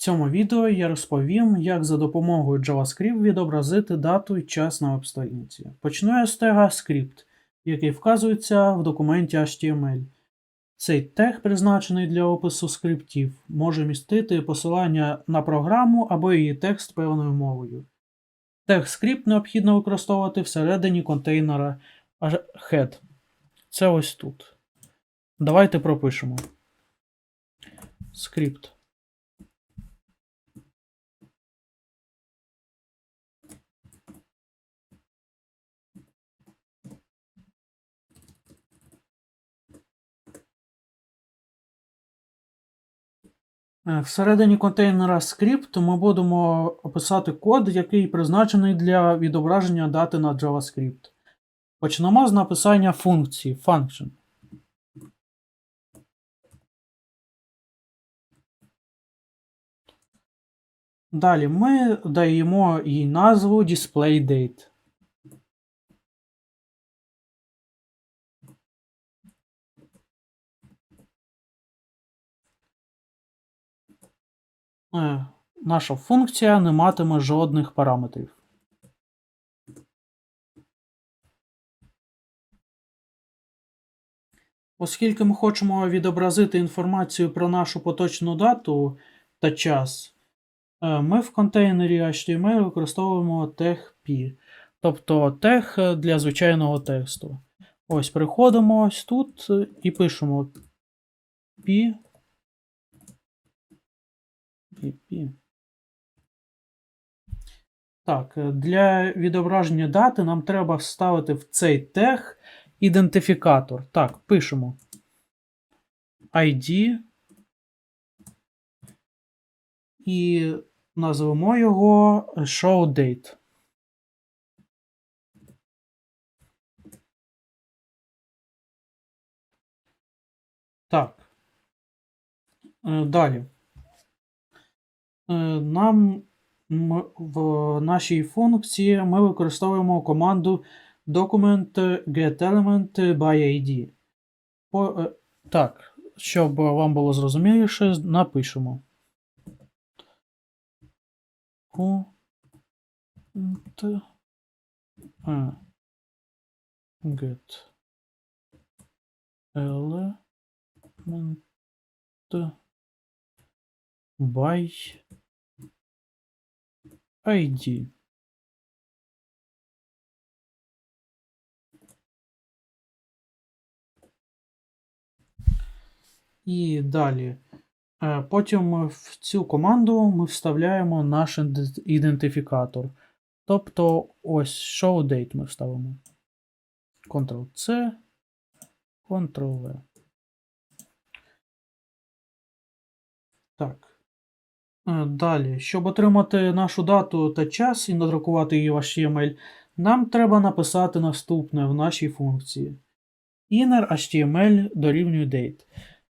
цьому відео я розповім, як за допомогою JavaScript відобразити дату і час на веб-сторінці. Почну я з тега script, який вказується в документі HTML. Цей тег, призначений для опису скриптів, може містити посилання на програму або її текст певною мовою. Тег скрипт необхідно використовувати всередині контейнера head. Це ось тут. Давайте пропишемо. Скрипт. Всередині контейнера скрипт ми будемо описати код, який призначений для відображення дати на JavaScript. Почнемо з написання функції function. Далі ми даємо їй назву DisplayDate. Наша функція не матиме жодних параметрів. Оскільки ми хочемо відобразити інформацію про нашу поточну дату та час, е, ми в контейнері HTML використовуємо тег P, тобто тег для звичайного тексту. Ось приходимо ось тут і пишемо P. P, P. Так, для відображення дати нам треба вставити в цей тег ідентифікатор. Так, пишемо ID і назвемо його showDate. Так. Е, Далі. Е, Нам в нашій функції ми використовуємо команду document getElement by ID. По, е, так, щоб вам було зрозуміліше, напишемо. А, get element by ID. І далі. Е, Потім в цю команду ми вставляємо наш ідентифікатор. Тобто ось showDate ми вставимо. Ctrl-C, Ctrl-V. Так. Е, Далі, щоб отримати нашу дату та час і надрукувати її в HTML, нам треба написати наступне в нашій функції. inner HTML дорівнює date.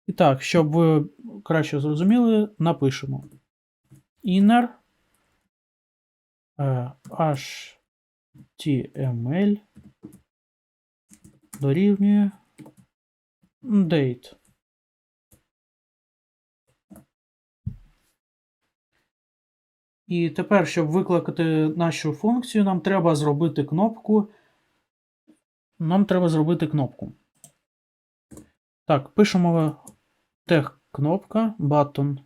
І так, щоб ви краще зрозуміли, напишемо inner е, HTML дорівнює date. І тепер, щоб викликати нашу функцію, нам треба зробити кнопку. Нам треба зробити кнопку. Так, пишемо тег кнопка, button.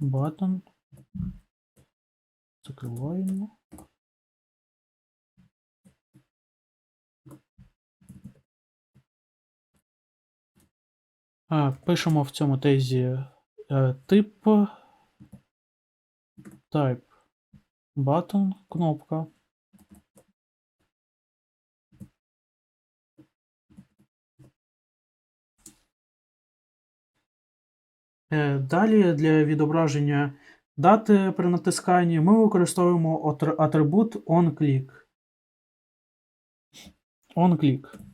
Button. Закриваємо. А, пишемо в цьому тезі тип type button кнопка. Е, Далі для відображення дати при натисканні ми використовуємо атрибут onClick. OnClick.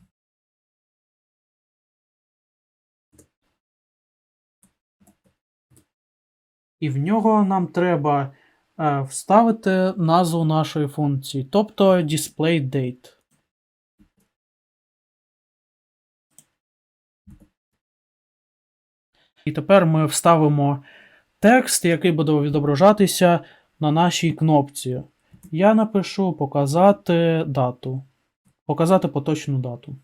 І в нього нам треба е, вставити назву нашої функції, тобто displayDate. І тепер ми вставимо текст, який буде відображатися на нашій кнопці. Я напишу показати дату. Показати поточну дату.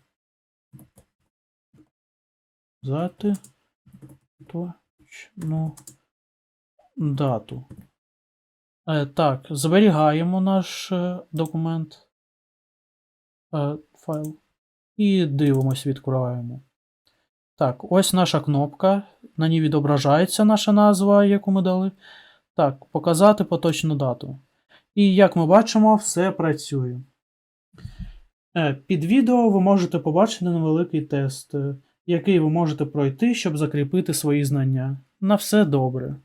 Показати точну дату. Е, так, зберігаємо наш е, документ. Е, файл. І дивимось, відкриваємо. Так, ось наша кнопка. На ній відображається наша назва, яку ми дали. Так, показати поточну дату. І як ми бачимо, все працює. Під відео ви можете побачити невеликий тест, який ви можете пройти, щоб закріпити свої знання. На все добре.